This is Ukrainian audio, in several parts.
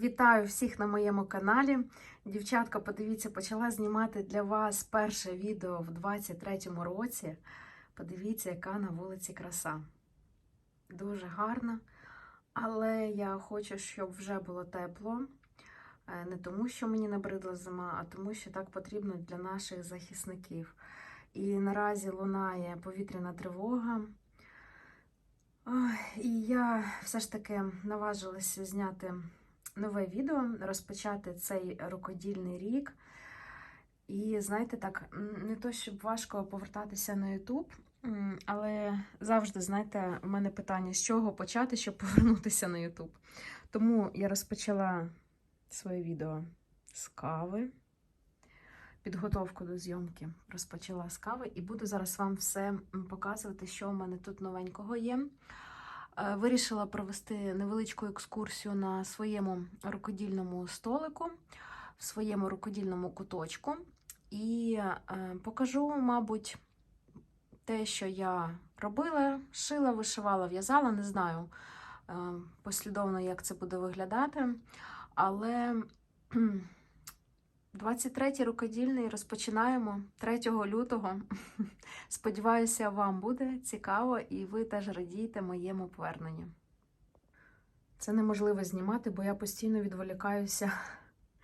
Вітаю всіх на моєму каналі. Дівчатка, подивіться, почала знімати для вас перше відео в 23-му році. Подивіться, яка на вулиці краса. Дуже гарна. Але я хочу, щоб вже було тепло. Е, Не тому, що мені набридла зима, а тому, що так потрібно для наших захисників. І наразі лунає повітряна тривога. І я все ж таки наважилася зняти нове відео, розпочати цей рукодільний рік. І знаєте, так, не то щоб важко повертатися на YouTube, але завжди, знаєте, в мене питання, з чого почати, щоб повернутися на YouTube. Тому я розпочала своє відео з кави. Підготовку до зйомки розпочала з кави, і буду зараз вам все показувати, що у мене тут новенького є. Е, Вирішила провести невеличку екскурсію на своєму рукодільному столику, в своєму рукодільному куточку. І е, покажу, мабуть, те, що я робила, шила, вишивала, в'язала, не знаю е, послідовно, як це буде виглядати. Але 23-й рукодільний розпочинаємо 3 лютого. Сподіваюся, вам буде цікаво і ви теж радієте моєму поверненню. Це неможливо знімати, бо я постійно відволікаюся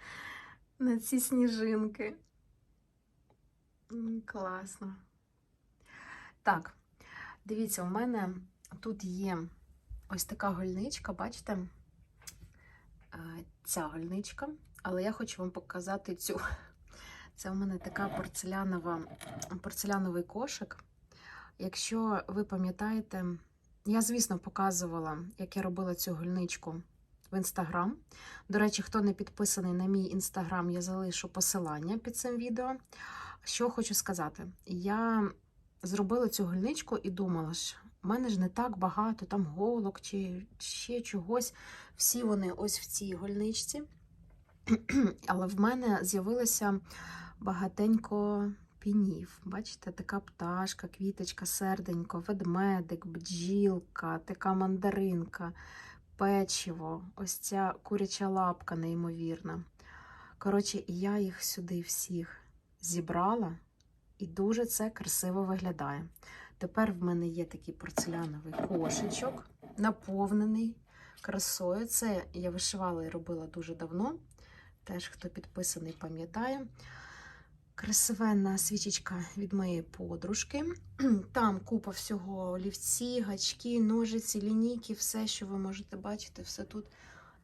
на ці сніжинки. Класно. Так, дивіться, у мене тут є ось така гольничка, бачите? Е, Ця гольничка, але я хочу вам показати цю. Це у мене така порцелянова, порцеляновий кошик. Якщо ви пам'ятаєте, я, звісно, показувала, як я робила цю гольничку в інстаграм. До речі, хто не підписаний на мій інстаграм, я залишу посилання під цим відео. Що хочу сказати, я зробила цю гольничку і думала, що в мене ж не так багато там голок чи ще чогось. Всі вони ось в цій гольничці. Але в мене з'явилося багатенько пінів. Бачите, така пташка, квіточка, серденько, ведмедик, бджілка, така мандаринка, печиво, ось ця куряча лапка неймовірна. Коротше, я їх сюди всіх зібрала, і дуже це красиво виглядає. Тепер в мене є такий порцеляновий кошечок, наповнений красою. Це я вишивала і робила дуже давно. Теж, хто підписаний, пам'ятає. Красивенна свічечка від моєї подружки. Там купа всього олівці, гачки, ножиці, лінійки, все, що ви можете бачити, все тут.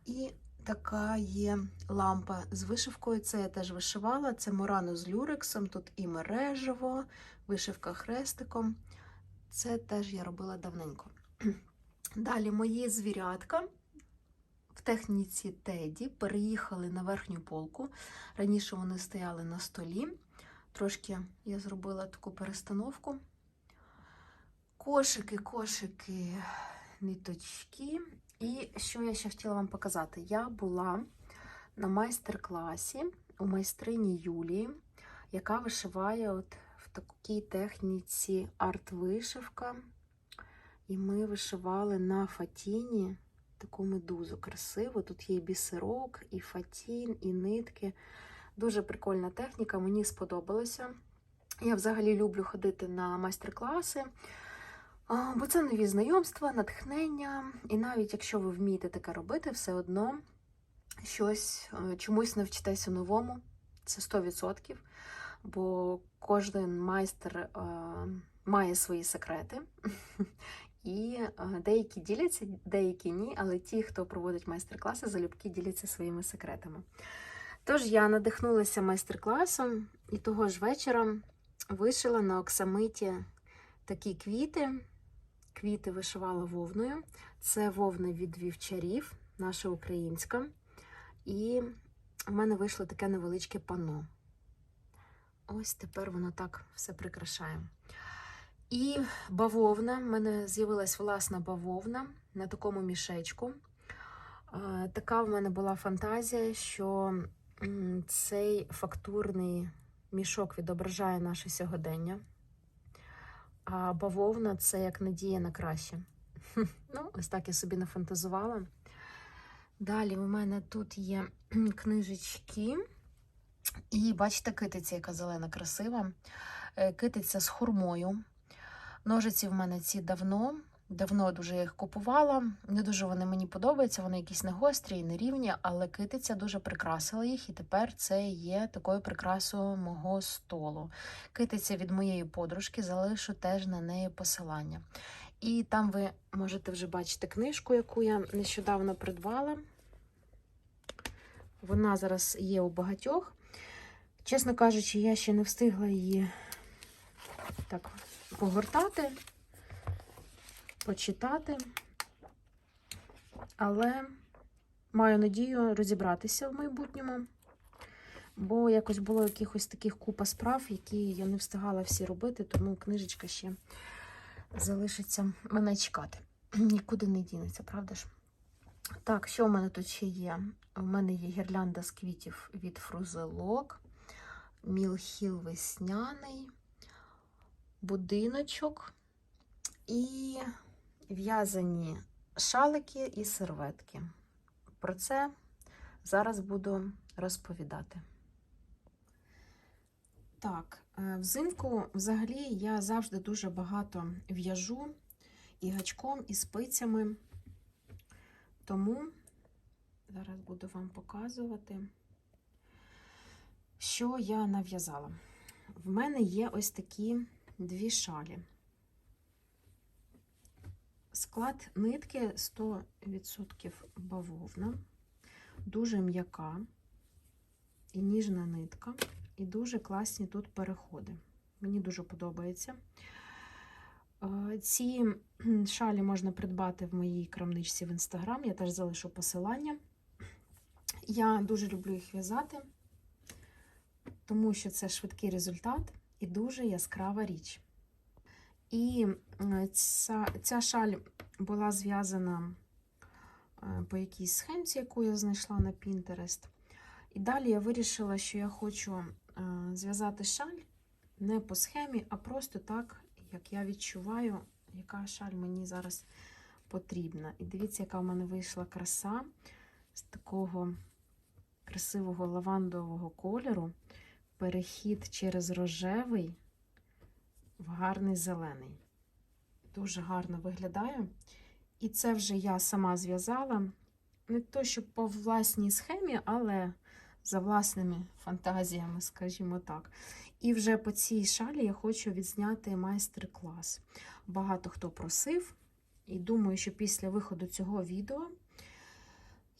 І така є лампа з вишивкою. Це я теж вишивала. Це Мурано з люрексом, тут і мережево, вишивка хрестиком. Це теж я робила давненько. Далі мої звірятка в техніці Теді переїхали на верхню полку. Раніше вони стояли на столі. Трошки я зробила таку перестановку. Кошики, кошики, ниточки. І що я ще хотіла вам показати? Я була на майстер-класі у майстрині Юлії, яка вишиває от в такій техніці арт-вишивка. І ми вишивали на фатіні таку медузу красиву. Тут є і бісерок, і фатін, і нитки. Дуже прикольна техніка, мені сподобалося. Я взагалі люблю ходити на майстер-класи, бо це нові знайомства, натхнення. І навіть якщо ви вмієте таке робити, все одно щось е, чомусь навчитеся новому. Це 100%. Бо кожен майстер е, має свої секрети. І е, деякі діляться, деякі ні, але ті, хто проводить майстер-класи, залюбки діляться своїми секретами. Тож я надихнулася майстер-класом і того ж вечора вишила на оксамиті такі квіти. Квіти вишивала вовною. Це вовна від вівчарів, наша українська. І в мене вийшло таке невеличке панно. Ось тепер воно так все прикрашає. І бавовна, в мене з'явилась власна бавовна на такому мішечку. Е, Така в мене була фантазія, що цей фактурний мішок відображає наше сьогодення. А бавовна це як надія на краще. Ну, ось так я собі нафантазувала. Далі в мене тут є книжечки. І бачите, китиця, яка зелена, красива. Е, Китиця з хурмою. Ножиці в мене ці давно. Давно дуже їх купувала. Не дуже вони мені подобаються, вони якісь не гострі і не рівні, але китиця дуже прикрасила їх, і тепер це є такою прикрасою мого столу. Китиця від моєї подружки, залишу теж на неї посилання. І там ви можете вже бачити книжку, яку я нещодавно придбала. Вона зараз є у багатьох. Чесно кажучи, я ще не встигла її так погортати, почитати, але маю надію розібратися в майбутньому, бо якось було якихось таких купа справ, які я не встигала всі робити, тому книжечка ще залишиться мене чекати. Нікуди не дінеться, правда ж? Так, що в мене тут ще є? У мене є гірлянда з квітів від фрузелок, мілхіл весняний, будиночок і в'язані шалики і серветки. Про це зараз буду розповідати. Так, е, взимку взагалі я завжди дуже багато в'яжу і гачком, і спицями. Тому зараз буду вам показувати, що я нав'язала. В мене є ось такі дві шалі. Склад нитки 100% бавовна, дуже м'яка і ніжна нитка, і дуже класні тут переходи. Мені дуже подобається. Е, Ці шалі можна придбати в моїй крамничці в інстаграм, я теж залишу посилання. Я дуже люблю їх в'язати, тому що це швидкий результат і дуже яскрава річ. І ця, ця шаль була зв'язана е, по якійсь схемці, яку я знайшла на Pinterest. І далі я вирішила, що я хочу е, зв'язати шаль не по схемі, а просто так, як я відчуваю, яка шаль мені зараз потрібна. І дивіться, яка в мене вийшла краса з такого красивого лавандового кольору. Перехід через рожевий в гарний зелений. Дуже гарно виглядає. І це вже я сама зв'язала. Не то, що по власній схемі, але за власними фантазіями, скажімо так. І вже по цій шалі я хочу відзняти майстер-клас. Багато хто просив, і думаю, що після виходу цього відео,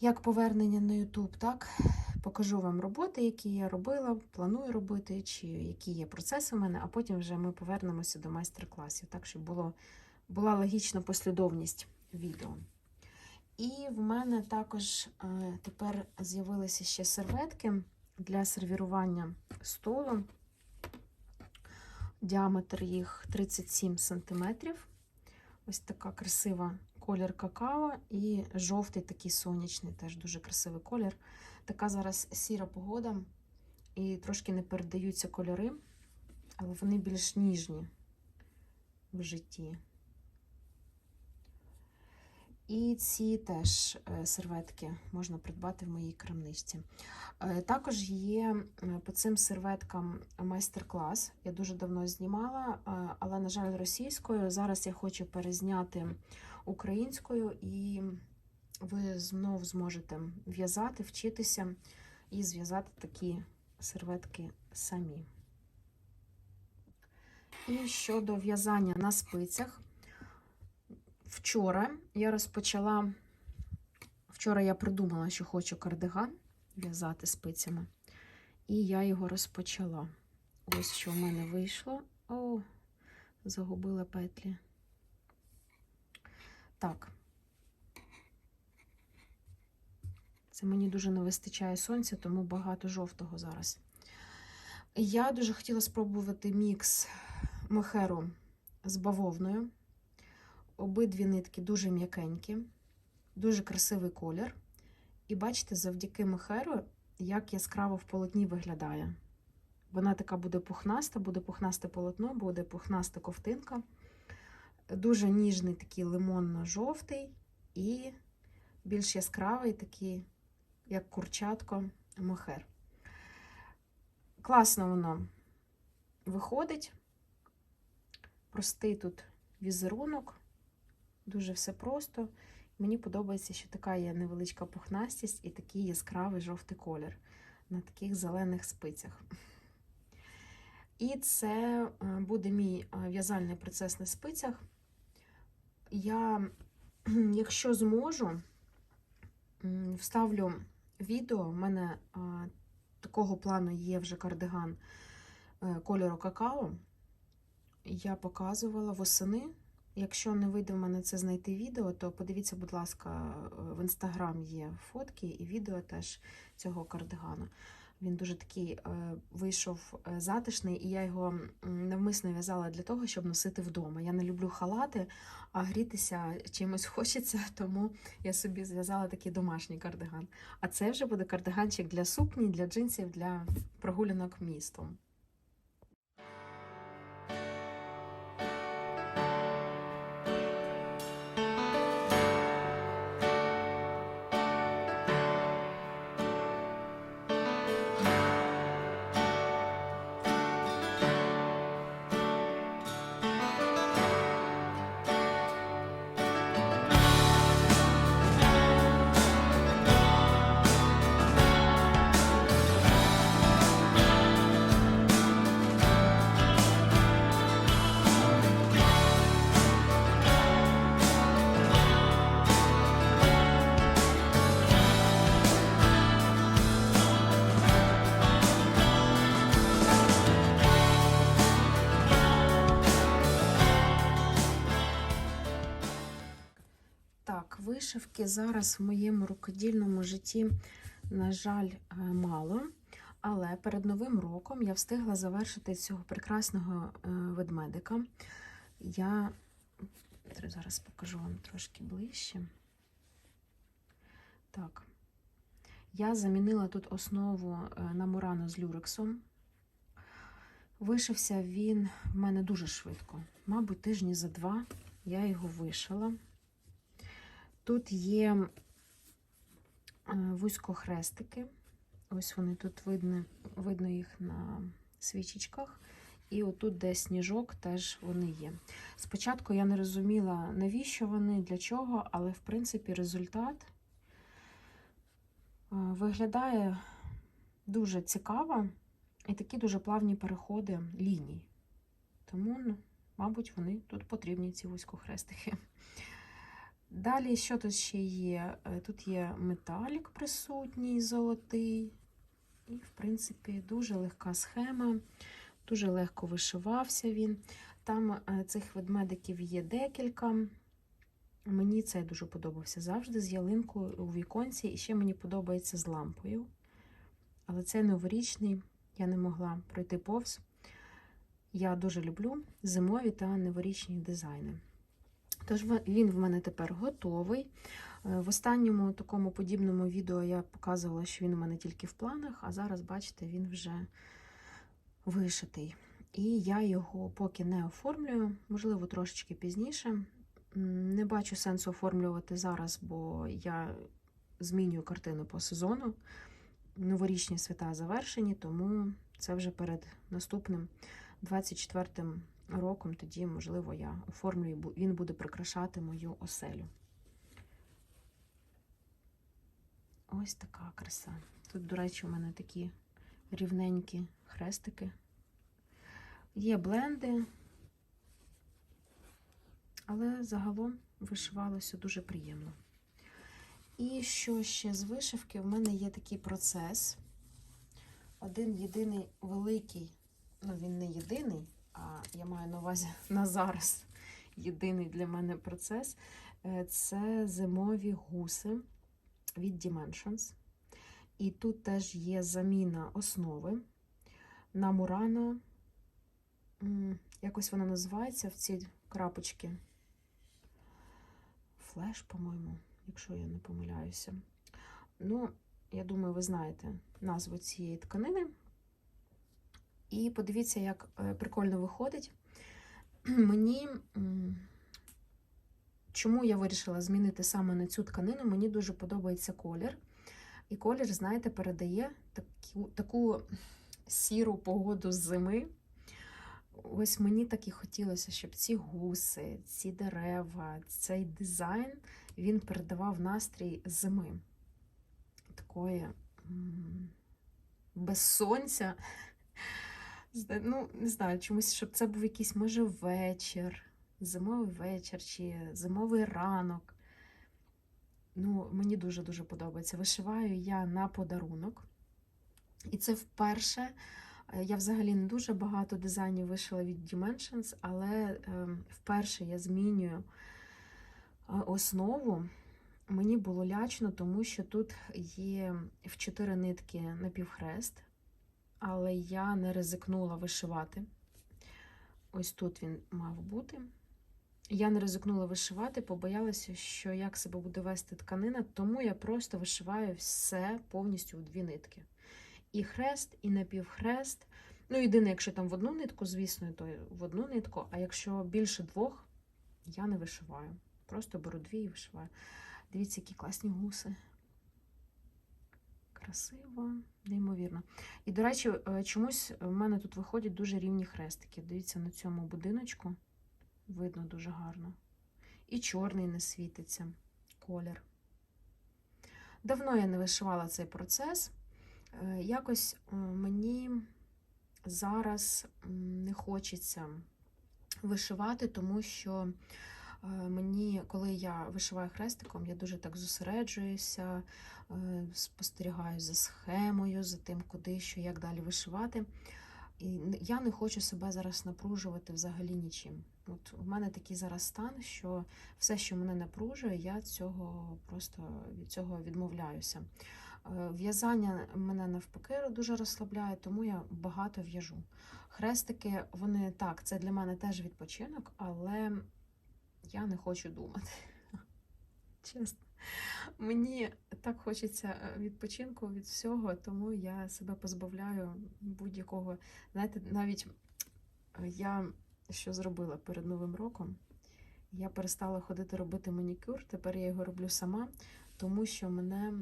як повернення на YouTube, так, покажу вам роботи, які я робила, планую робити, чи які є процеси у мене, а потім вже ми повернемося до майстер-класів, так, щоб було, була логічна послідовність відео. І в мене також е, тепер з'явилися ще серветки для сервірування столу. Діаметр їх 37 см. Ось така красива колір какао і жовтий такий сонячний, теж дуже красивий колір. Така зараз сіра погода, і трошки не передаються кольори, але вони більш ніжні в житті. І ці теж е, серветки можна придбати в моїй крамничці. Е, Також є е, по цим серветкам майстер-клас. Я дуже давно знімала, але, на жаль, російською. Зараз я хочу перезняти українською, і ви знов зможете в'язати, вчитися і зв'язати такі серветки самі. І щодо в'язання на спицях. Вчора я розпочала, вчора я придумала, що хочу кардиган в'язати спицями, і я його розпочала. Ось що в мене вийшло. О, загубила петлі. Так. Це мені дуже не вистачає сонця, тому багато жовтого зараз. Я дуже хотіла спробувати мікс мохеру з бавовною. Обидві нитки дуже м'якенькі, дуже красивий колір. І бачите, завдяки мохеру, як яскраво в полотні виглядає. Вона така буде пухнаста, буде пухнасте полотно, буде пухнаста ковтинка. Дуже ніжний такий лимонно-жовтий і більш яскравий, такий, як курчатко, мохер. Класно воно виходить. Простий тут візерунок, дуже все просто. Мені подобається, що така є невеличка пухнастість і такий яскравий жовтий колір на таких зелених спицях. І це е, буде мій е, в'язальний процес на спицях. Я, якщо зможу, вставлю відео. У мене а, такого плану є вже кардиган е, кольору какао. Я показувала восени. Якщо не вийде в мене це знайти відео, то подивіться, будь ласка, в інстаграм є фотки і відео теж цього кардигану. Він дуже такий е, вийшов е, затишний, і я його навмисно в'язала для того, щоб носити вдома. Я не люблю халати, а грітися чимось хочеться, тому я собі зв'язала такий домашній кардиган. А це вже буде кардиганчик для сукні, для джинсів, для прогулянок містом. Вишивки зараз в моєму рукодільному житті, на жаль, е, мало. Але перед Новим роком я встигла завершити цього прекрасного е, ведмедика. Я зараз покажу вам трошки ближче. Так. Я замінила тут основу е, на Мурано з люрексом. Вишився він в мене дуже швидко. Мабуть, тижні за два я його вишила. Тут є е, вузькохрестики. Ось вони тут видно, видно їх на свічечках. І отут, де сніжок, теж вони є. Спочатку я не розуміла, навіщо вони, для чого, але, в принципі, результат е, виглядає дуже цікаво і такі дуже плавні переходи ліній. Тому, ну, мабуть, вони тут потрібні, ці вузькохрестики. Далі, що тут ще є? Е, Тут є металік присутній, золотий. І, в принципі, дуже легка схема, дуже легко вишивався він. Там е, цих ведмедиків є декілька. Мені цей дуже подобався завжди з ялинкою у віконці. І ще мені подобається з лампою. Але цей новорічний я не могла пройти повз. Я дуже люблю зимові та новорічні дизайни. Тож він в мене тепер готовий. Е, В останньому такому подібному відео я показувала, що він у мене тільки в планах, а зараз, бачите, він вже вишитий. І я його поки не оформлюю, можливо, трошечки пізніше. Не бачу сенсу оформлювати зараз, бо я змінюю картину по сезону. Новорічні свята завершені, тому це вже перед наступним 24 роком, тоді, можливо, я оформлю, він буде прикрашати мою оселю. Ось така краса. Тут, до речі, у мене такі рівненькі хрестики. Є бленди, але загалом вишивалося дуже приємно. І що ще з вишивки? В мене є такий процес. Один єдиний великий, ну він не єдиний, я маю на увазі на зараз єдиний для мене процес. Е, Це зимові гуси від Dimensions. І тут теж є заміна основи на Мурано. Якось вона називається в ці крапочки. Флеш, по-моєму, якщо я не помиляюся. Ну, я думаю, ви знаєте назву цієї тканини. І подивіться, як е, прикольно виходить. Мені чому я вирішила змінити саме на цю тканину? Мені дуже подобається колір. І колір, знаєте, передає таку, таку сіру погоду з зими. Ось мені так і хотілося, щоб ці гуси, ці дерева, цей дизайн він передавав настрій зими. Такої без сонця. Ну, не знаю, чомусь, щоб це був якийсь, може, вечір, зимовий вечір чи зимовий ранок. Ну, мені дуже-дуже подобається. Вишиваю я на подарунок. І це вперше. Е, Я взагалі не дуже багато дизайнів вишила від Dimensions, але ем, вперше я змінюю е, основу. Мені було лячно, тому що тут є в чотири нитки напівхрест, але я не ризикнула вишивати. Ось тут він мав бути. Я не ризикнула вишивати, побоялася, що як себе буде вести тканина, тому я просто вишиваю все повністю у дві нитки. І хрест, і напівхрест. Ну, єдине, якщо там в одну нитку, звісно, то в одну нитку, а якщо більше двох, я не вишиваю. Просто беру дві і вишиваю. Дивіться, які класні гуси. Красиво, неймовірно. І, до речі, е, чомусь в мене тут виходять дуже рівні хрестики. Дивіться, на цьому будиночку видно дуже гарно. І чорний не світиться колір. Давно я не вишивала цей процес. Е, Якось е, мені зараз не хочеться вишивати, тому що мені, коли я вишиваю хрестиком, я дуже так зосереджуюся, е, спостерігаю за схемою, за тим, куди, що, як далі вишивати. І я не хочу себе зараз напружувати взагалі нічим. От у мене такий зараз стан, що все, що мене напружує, я цього просто від цього відмовляюся. Е, В'язання мене навпаки дуже розслабляє, тому я багато в'яжу. Хрестики, вони так, це для мене теж відпочинок, але я не хочу думати. Чесно. Мені так хочеться е, відпочинку від всього, тому я себе позбавляю будь-якого. Знаєте, навіть е, я що зробила перед Новим роком, я перестала ходити робити манікюр, тепер я його роблю сама, тому що мене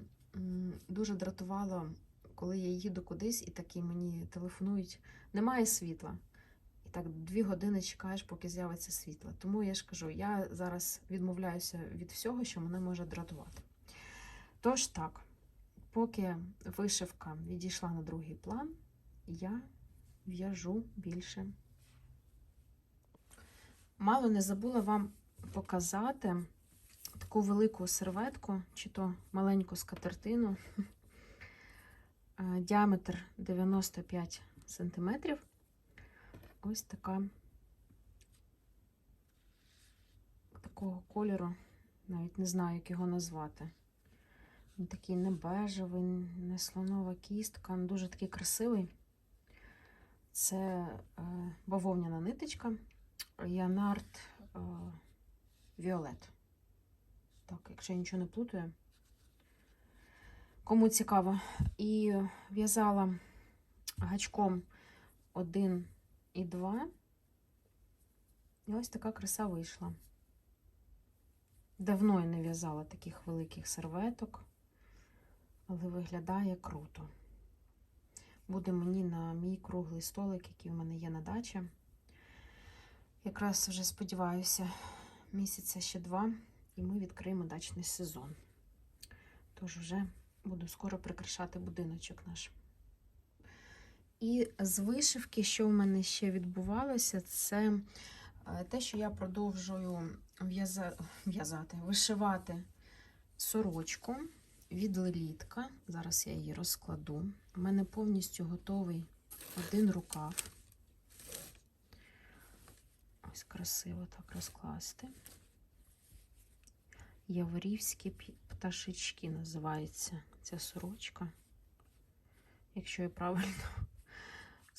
дуже дратувало, коли я їду кудись і такі мені телефонують, немає світла. Так дві години чекаєш, поки з'явиться світло. Тому я ж кажу, я зараз відмовляюся від всього, що мене може дратувати. Тож так, поки вишивка відійшла на другий план, я в'яжу більше. Мало не забула вам показати таку велику серветку, чи то маленьку скатертину, Е, діаметр 95 см. Ось така такого кольору, навіть не знаю, як його назвати. Він такий не бежевий, не слонова кістка, він дуже такий красивий. Це е, бавовняна ниточка Янард е, Віолет. Так, якщо я нічого не плутаю. Кому цікаво. І в'язала гачком 1 і 2. І ось така краса вийшла. Давно я не в'язала таких великих серветок, але виглядає круто. Буде мені на мій круглий столик, який в мене є на дачі. Якраз вже сподіваюся, місяця ще два, і ми відкриємо дачний сезон. Тож вже буду скоро прикрашати будиночок наш. І з вишивки, що в мене ще відбувалося, це е, те, що я продовжую в'яза- в'язати, вишивати сорочку від лелітка. Зараз я її розкладу. У мене повністю готовий один рукав. Ось красиво так розкласти. Яворівські пташечки називається ця сорочка, якщо я правильно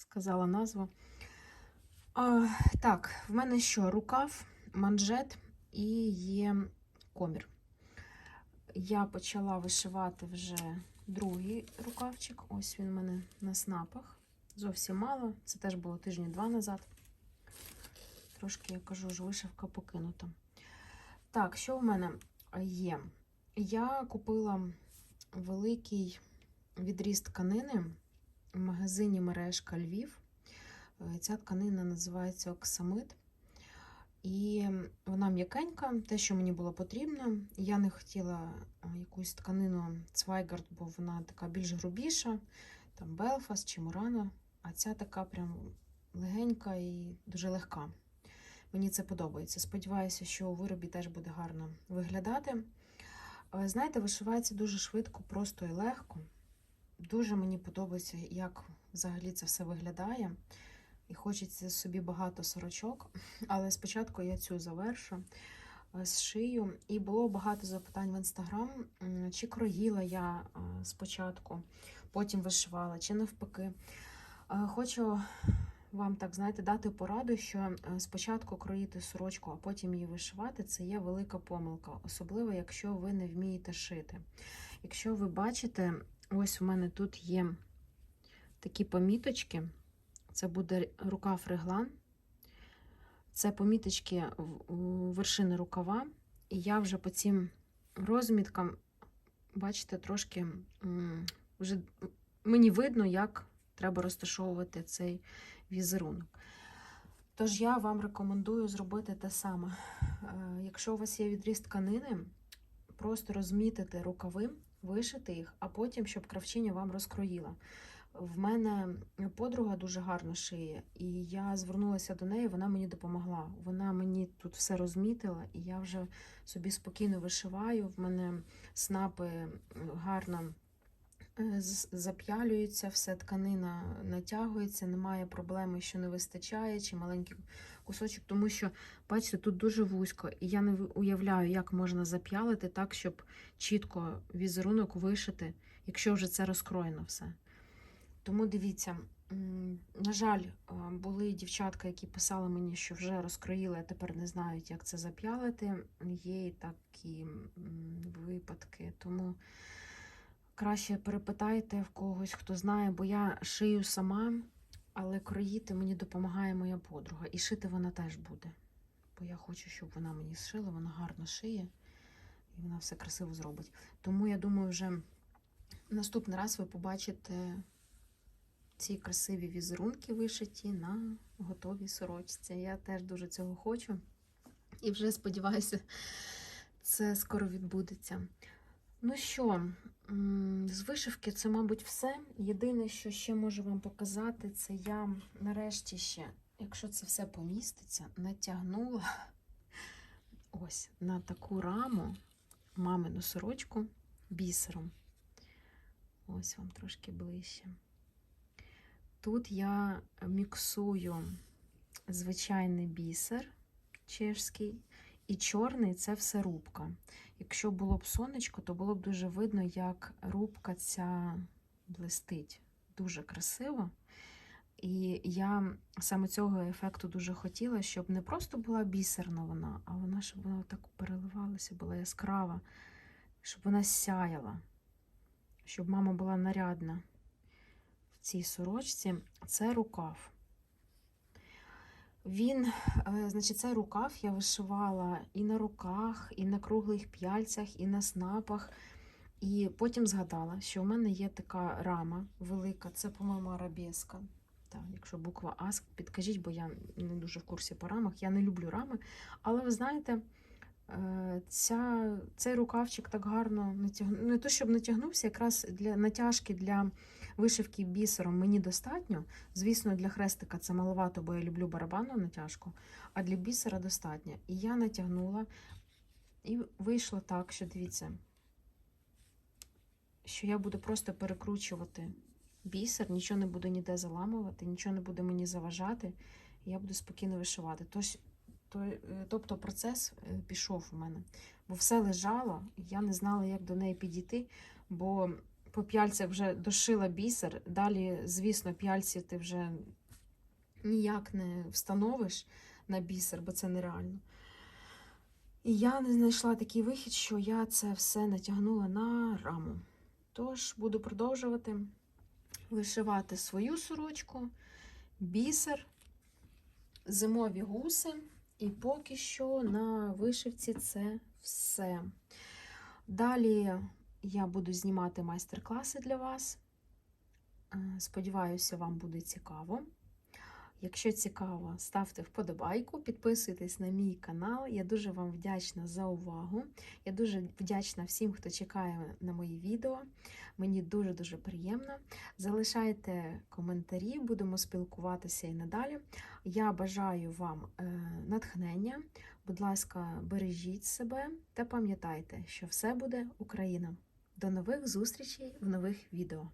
сказала назву. А, так, в мене що? Рукав, манжет і є комір. Я почала вишивати вже другий рукавчик. Ось він у мене на снапах. Зовсім мало. Це теж було тижні два назад. Трошки, я кажу, ж вишивка покинута. Так, що в мене є? Я купила великий відріз тканини магазині мережка Львів. Е, Ця тканина називається Оксамит. І вона м'якенька, те, що мені було потрібно. Я не хотіла е, якусь тканину Цвайгард, бо вона така більш грубіша, там Белфаст чи Мурано, а ця така прям легенька і дуже легка. Мені це подобається. Сподіваюся, що у виробі теж буде гарно виглядати. Е, Знаєте, вишивається дуже швидко, просто і легко. Дуже мені подобається, як взагалі це все виглядає. І хочеться собі багато сорочок. Але спочатку я цю завершу, е, зшию. І було багато запитань в інстаграм, чи кроїла я е, спочатку, потім вишивала, чи навпаки. Е, Хочу вам так знаєте дати пораду, що спочатку кроїти сорочку, а потім її вишивати це є велика помилка, особливо якщо ви не вмієте шити. Якщо ви бачите, ось у мене тут є такі поміточки. Це буде рукав реглан. Це поміточки вершини рукава. І я вже по цим розміткам, бачите, трошки вже мені видно, як треба розташовувати цей візерунок. Тож я вам рекомендую зробити те саме. Е, Якщо у вас є відріз тканини, просто розмітити рукави, вишити їх, а потім, щоб кравчиня вам розкроїла. В мене подруга дуже гарно шиє, і я звернулася до неї, вона мені допомогла. Вона мені тут все розмітила, і я вже собі спокійно вишиваю. В мене снапи гарно е, з- зап'ялюються, все тканина натягується, немає проблеми, що не вистачає, чи маленький кусочок, тому що, бачите, тут дуже вузько, і я не уявляю, як можна зап'ялити так, щоб чітко візерунок вишити, якщо вже це розкроєно все. Тому дивіться, на жаль, е, були дівчатка, які писали мені, що вже розкроїли, а тепер не знають, як це зап'ялити. Є і такі випадки. Тому краще перепитайте в когось, хто знає, бо я шию сама, але кроїти мені допомагає моя подруга. І шити вона теж буде. Бо я хочу, щоб вона мені зшила, вона гарно шиє і вона все красиво зробить. Тому я думаю, вже наступний раз ви побачите ці красиві візерунки вишиті на готовій сорочці. Я теж дуже цього хочу. І вже сподіваюся, це скоро відбудеться. Ну що, з вишивки це, мабуть, все. Єдине, що ще можу вам показати, це я нарешті ще, якщо це все поміститься, натягнула ось на таку раму мамину сорочку бісером. Ось вам трошки ближче. Тут я міксую звичайний бісер чешський і чорний це все рубка. Якщо було б сонечко, то було б дуже видно, як рубка ця блистить. Дуже красиво. І я саме цього ефекту дуже хотіла, щоб не просто була бісерна вона, а вона, щоб вона так переливалася, була яскрава, щоб вона сяяла, щоб мама була нарядна в цій сорочці. Це рукав. Він, е, значить, цей рукав я вишивала і на руках, і на круглих п'яльцях, і на снапах. І потім згадала, що в мене є така рама велика, це, по-моєму, арабеска. Так, якщо буква А, підкажіть, бо я не дуже в курсі по рамах. Я не люблю рами. Але ви знаєте, е, ця, цей рукавчик так гарно натягнув. Не то, щоб натягнувся, якраз для натяжки для вишивки бісером мені достатньо. Звісно, для хрестика це маловато, бо я люблю барабанну натяжку, а для бісера достатньо. І я натягнула, і вийшло так, що дивіться, що я буду просто перекручувати бісер, нічого не буду ніде заламувати, нічого не буде мені заважати, і я буду спокійно вишивати. Тож, то, е, тобто процес е, пішов у мене, бо все лежало, і я не знала, як до неї підійти, бо по п'яльцях вже дошила бісер. Далі, звісно, п'яльці ти вже ніяк не встановиш на бісер, бо це нереально. І я не знайшла такий вихід, що я це все натягнула на раму. Тож буду продовжувати вишивати свою сорочку, бісер, зимові гуси І поки що на вишивці це все. Далі я буду знімати майстер-класи для вас. Е, Сподіваюся, вам буде цікаво. Якщо цікаво, ставте вподобайку, підписуйтесь на мій канал. Я дуже вам вдячна за увагу. Я дуже вдячна всім, хто чекає на мої відео. Мені дуже-дуже приємно. Залишайте коментарі, будемо спілкуватися і надалі. Я бажаю вам е, натхнення. Будь ласка, бережіть себе та пам'ятайте, що все буде Україна. До нових зустрічей в нових відео.